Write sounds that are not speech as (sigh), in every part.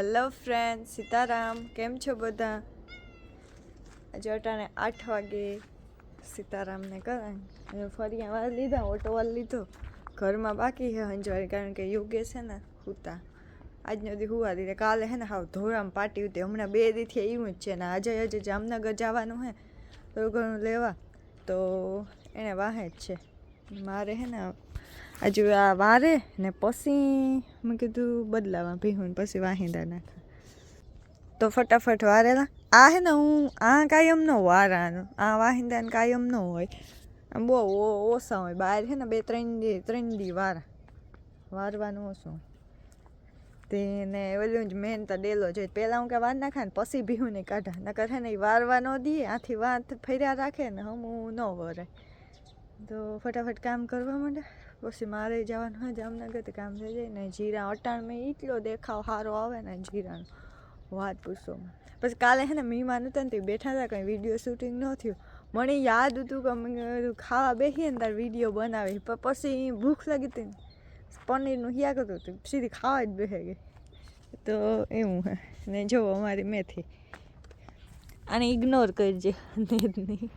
Hello friend Sitaram, કેમ છો બધા? આજે અટાણે આઠ વાગે સીતારામને કરાય ફરી વાર લીધા ઓટો વાર લીધો. ઘરમાં બાકી છે હંજવારી કારણ કે યોગ્ય છે ને, હુતા. આજનો દી હુવા દીધે. કાલે હે ને હાવ ધોરામ પાટી ઉતી હમણાં બે દીથી એવું જ છે ને, આજે આજે જામનગર જવાનું હે થોડું ઘણું લેવા. તો એને વાહે જ છે. મારે હે ને હજુ આ વારે ને પછી મેં કીધું બદલાવા ભીહું પછી વાહિંદા નાખા. તો ફટાફટ વારેલા. આ હે ને હું, આ કાયમ ન વારાનો. આ વાહિંદા ને કાયમ ન હોય. આમ બહુ ઓછા હોય. બહાર છે ને બે, ત્રણ દી ત્રણ દી વારા. વારવાનું ઓછું હોય. તેને ઓલું જ મેન તો ડેલો જોઈએ પહેલાં હું કે વાર નાખા ને પછી ભીહું નહીં કાઢા. નકર હે ને એ વારવા ન દઈએ, આથી વાત ફર્યા રાખે ને હમ ન વરે. તો ફટાફટ કામ કરવા માંડે. પછી મારે જવાનું હોય જામનગર તો કામ થઈ જાય ને જીરા અટાણમાં એટલો દેખાવ સારો આવે ને જીરાનો. વાત પૂછો માં. પછી કાલે હે ને મહેમાન હતા ને તે બેઠા હતા, કંઈ વીડિયો શૂટિંગ ન થયું. મને યાદ હતું કે અમે ખાવા બેસીએ ને તાર વીડિયો બનાવી. પણ પછી ભૂખ લાગી હતી ને. પનીરનું હિયા કરતું હતું સીધી ખાવા જ બેસે ગઈ. તો એવું હે. ને જો અમારી મેથી. આને ઇગ્નોર કરજે. (laughs)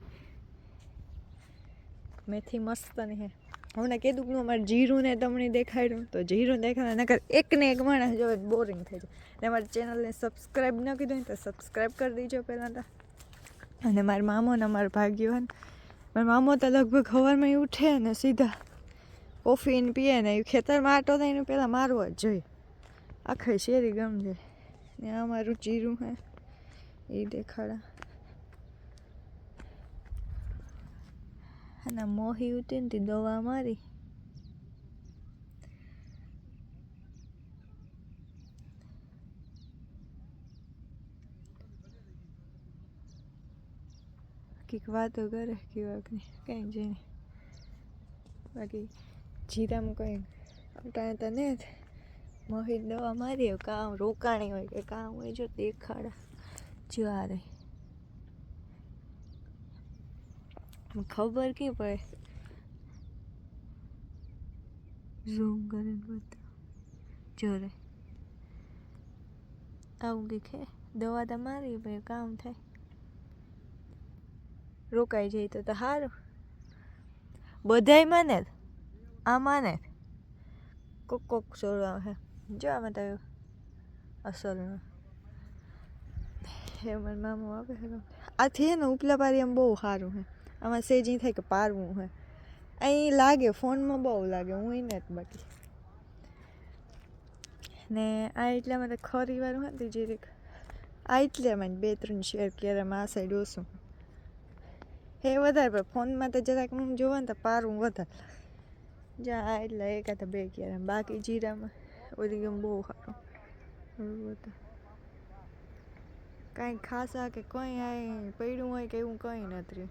મેથી મસ્ત નહીં હમણાં કીધું કે અમારે જીરું ને તમને દેખાડ્યું. તો જીરું દેખાડ્યું નકર એક ને એક માણસ જો બોરિંગ થઈ જાય. ને અમારી ચેનલને સબસ્ક્રાઈબ ન કીધું તો સબસ્ક્રાઈબ કરી દીજો પહેલાં તો. અને મારા મામો ને અમારા ભાગ્યવાન મારા મામો તો લગભગ હવારમાં ઉઠે ને સીધા કોફી ને પીએ ને એ ખેતરમાં આટો થઈને પહેલાં મારવો જ જોઈએ. આખે શેરી ગમજે. ને આ મારું જીરું હે, એ દેખાડા. અને મોહી ઉતી ને તે દવા મારી. કંઈક વાતો કરે કેવાક નહીં કંઈ જઈને બાકી જીરામાં કંઈ ઉટાણે તો ને મોહી દવા મારી, કામ રોકાણી હોય કે કામ હોય, જો દેખાડા. જો આ રહી ખબર કે પડે ઝૂમ કરીને બતાવ. જો આવું કંઈક હે? દવા તો મારી, પણ કામ થાય. રોકાઈ જાય તો તો સારું બધાય માને. આ માને. કોક કોક છોડવા હે. જો આમાં તો અસલનો. હે, મારા મામો આવે આથી હે ને ઉપલા પારી આમ બહુ સારું હે. આમાં સેજી થાય કે પારવું હોય. અહીં લાગે, ફોનમાં બહુ લાગે, હું એને જ બાકી. ને આ એટલા માટે ખરી વાળું હતી જીરીક આ એટલામાં જ બે ત્રણ શેર ક્યારે આ સાઈડ ઓછું. હે વધારે, પણ ફોનમાં તો જરાક હું જોવા ને તો પારવું વધારે. જ્યાં આ એટલે એકાદ બે ક્યારે બાકી જીરામાં ઓલી ગમ બહુ સારું. બધું કાંઈ ખાસા કે કંઈ આ પડ્યું હોય કે એવું કંઈ નથી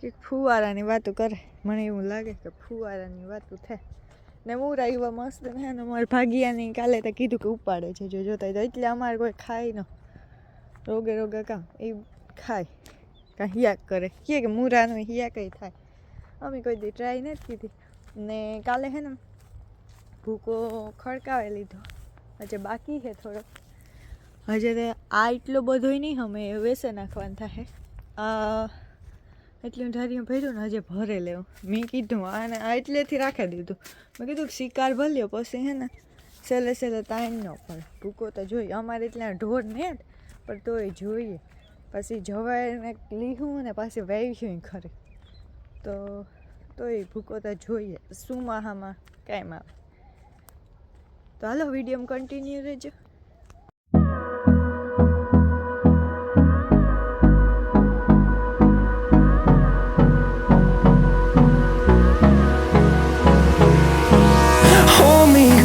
કે ફુવારાની વાતો કરે. મને એવું લાગે કે ફુવારાની વાતો થાય ને હું રાઈવા મસ્ત ને ને મારે ભાગિયાની કાલે તો કીધું કે ઉપાડે છે. જો જોતા એટલે અમારે કોઈ ખાય ન. રોગે રોગે કામ એ ખાય. કાં હિયાક કરે. કે મૂરાનું હિયા કંઈ થાય. અમે કોઈ દી ટ્રાય નથી કીધી. ને કાલે હે ને ભૂકો ખડકાવે લીધો. હજે બાકી છે થોડો હજે આ એટલો બધોય નહીં, અમે વેસે નાખવાનું થાય આ એટલું ઢારીમાં ભર્યું ને આજે ભરે લેવું. મેં કીધું આને આ એટલેથી રાખી દીધું. મેં કીધું શિકાર ભલ્યો પછી હે ને સેલે સેલે તાણ ન પડે. ભૂકો તો જોઈએ. અમારે એટલા ઢોર ને પણ તોય જોઈએ. પછી જવાઈને લીધું ને પાછી વાવ્યું ખરે તો તોય ભૂકો તો જોઈએ. શું માહામાં? કાંઈ માં તો હાલો વીડિયો કન્ટિન્યુ રહેજો.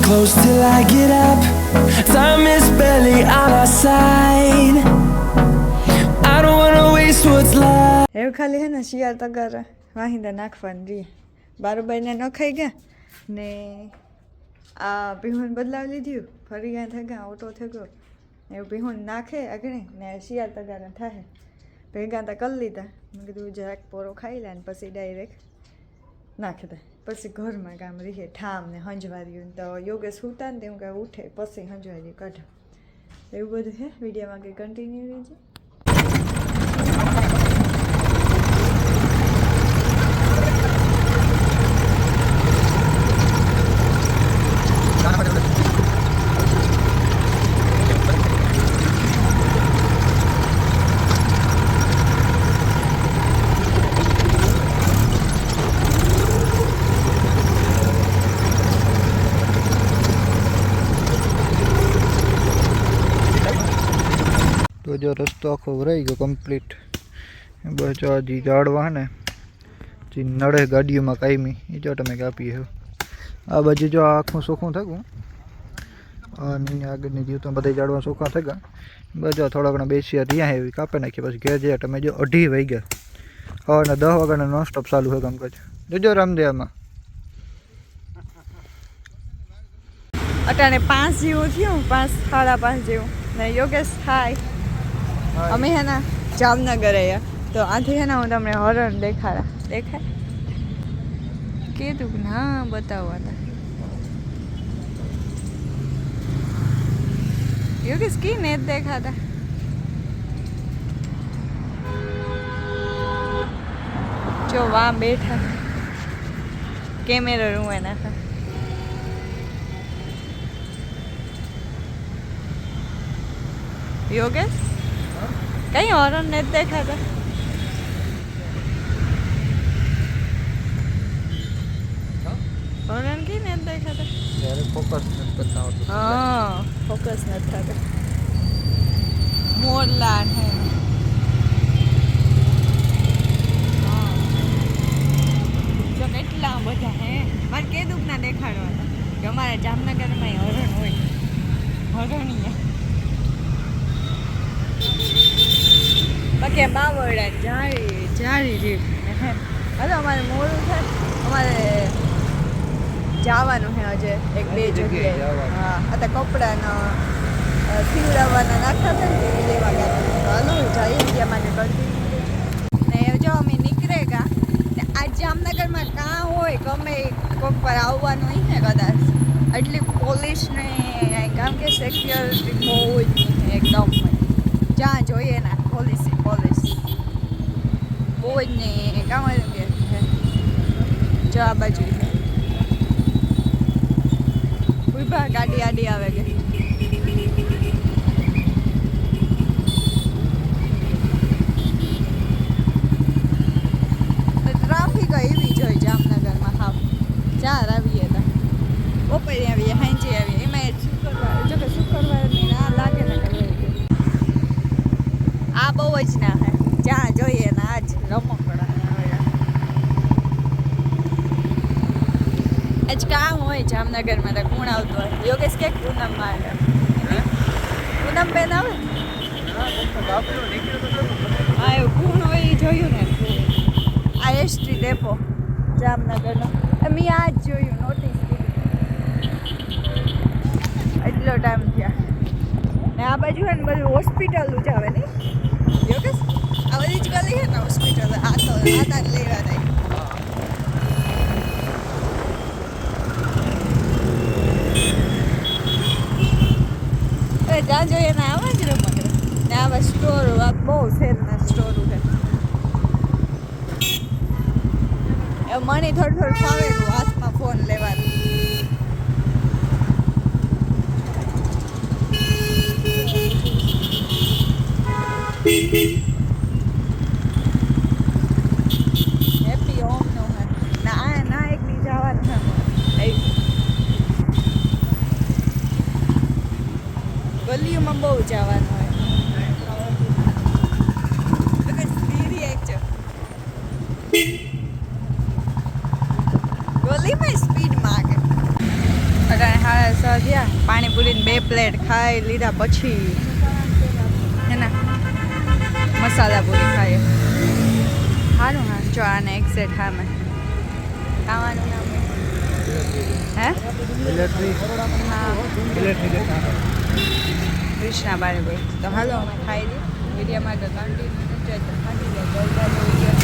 Close till I get up. Time is barely on our side. I don't wanna waste what's left. એવું ખાલી હે ને શિયાળ તગાર વાહિંદા નાખવાની રહી બારોબાઈને નખાઈ ગયા ને આ પીહુન બદલાવી લીધું ફરી ગયા થઈ ગયા, ઓટો થઈ ગયો એવું પીહુન નાખે અગણી ને શિયાળ તગારા થાય ભેગા તો કરી લીધા મેં કીધું જરાક પોરો ખાઈ લે ને પછી ડાયરેક્ટ નાખી દે. પછી ઘરમાં કામ રહીએ ઠામ ને હંજવાર્યું તો યોગેશ સુતા ને તેવું કાંઈ ઉઠે, પછી હંજવારી કાઢે. એવું બધું હે? વિડીયોમાં કંઈ કન્ટિન્યુ રહેજે? તો જો રસ્તો આખો ભરાઈ ગયો કમ્પ્લીટ બસ જો હજી ઝાડવા ને, જે નડે ગાડીઓમાં કાયમી, એ જો તમે કાપીએ છો આ બાજુ જો આ આખું ચોખ્ખું થયું અને આગળની જીવ તો બધા ઝાડવા ચોખ્ખા થઈ ગયા બસ જો થોડા ઘણા બેસ્યા ત્યાં એવી કાપી નાખીએ પછી ઘેર જઈએ તમે જો અઢી વાઈ ગયા. સવારના દસ વાગ્યાના નોન સ્ટોપ ચાલુ છે કામકાજ જોજો રામદેવમાં. અટાણે પાંચ જેવું થયું, પાંચ, સાડા પાંચ જેવું. ને યોગેશ હાય અમે હે ને જામનગર આવ્યા તો આથી હે ને હું તમને હરણ દેખાડા. દેખાય? કીધું કે ના બતાવવાના યોગેશ કી ને દેખાતા. જો વા બેઠા. કેમેરો રૂમ એના યોગેશ? કઈ હોરન નથી દેખાતા. હોરન કઈ નથી દેખાતા? ત્યારે ફોકસ નથી કરતા હા ફોકસ નથી થતા. મોરલા હે. હા. જો કેટલા બધા હે. મારે કે દુઃખ ના દેખાડવાના. કે અમારા જામનગરમાં હરણ હોય. હરણીયા. બાકી બાવળા જાળી જાળી જેવી હે. હવે અમારે મોડું છે. અમારે જવાનું છે આજે એક બે જગ્યાએ હા અત્યારે કપડાના સીવડાવવાના નાખતા હતા ને લેવા ગયા હલો હાલો જઈએ ત્યાં માટે કરતી ને જો અમે નીકળે ગા ને જામનગરમાં કાં હોય ગમે કોઈક કોક પર આવવાનું હોય ને કદાચ. એટલી પોલીસ ને કામ કે સિક્યોરિટી બહુ જ એકદમ જ્યાં જોઈએ ને પોલિસી પોલિસી બહુ જ નહીં કામ કે. જો આ બાજુ. ઊભા, ગાડી આડી આવે કે. ટ્રાફિક એવી જ જામનગરમાં હા ચાર આવીએ તો. બપોરે આવીએ, સાંજે આવીએ એમાં શુક્રવાર જો કે શુક્રવાર ના લાગે ને કે આ બહુ જ ના હે જ્યાં જોઈએ ને આજ રમકડા આજ કામ હોય જામનગરમાં તો કોણ આવતું હોય. યોગેશ કે પૂનમમાં આવે પૂનમ બેન આવે? હા એવું કોણ હોય એ જોયું ને. આ એસટી ડેપો જામનગરનો. મેં આ જ જોયું નોટિસ એટલો ટાઈમ થયા. ને આ બાજુ હે ને બધું હોસ્પિટલ જ આવે ને? યોગેશ આ બધી જ ગલી છે ને હોસ્પિટલ આ તો આ તાર લેવા થાય જ્યાં જોઈએ ને આવા જ રમકડા ને આવા સ્ટોર બહુ શેરના સ્ટોર એ મણી થોડું થોડું ફાવેલું હાથમાં ફોન લેવાનું હેપી હોમ નો હે ના આ ના એકલી જવાનું હે એ ગલીઓમાં બહુ જવાનું હોય Look at Siri actually. ગલીમાં સ્પીડ માગે અટાણે હાડા છ થયા પાણીપુરીને બે પ્લેટ ખાઈ લીધા પછી. મસાલા પૂરી ખાઈએ. સારું હા. જો આને એક્ઝેટ હા મેં ખાવાનું નામ. હે? કૃષ્ણા પાણીપુરી તો હાલો, અમે ખાઈ લઈએ. વિડીયોમાં તો કન્ટિન્યુ જતો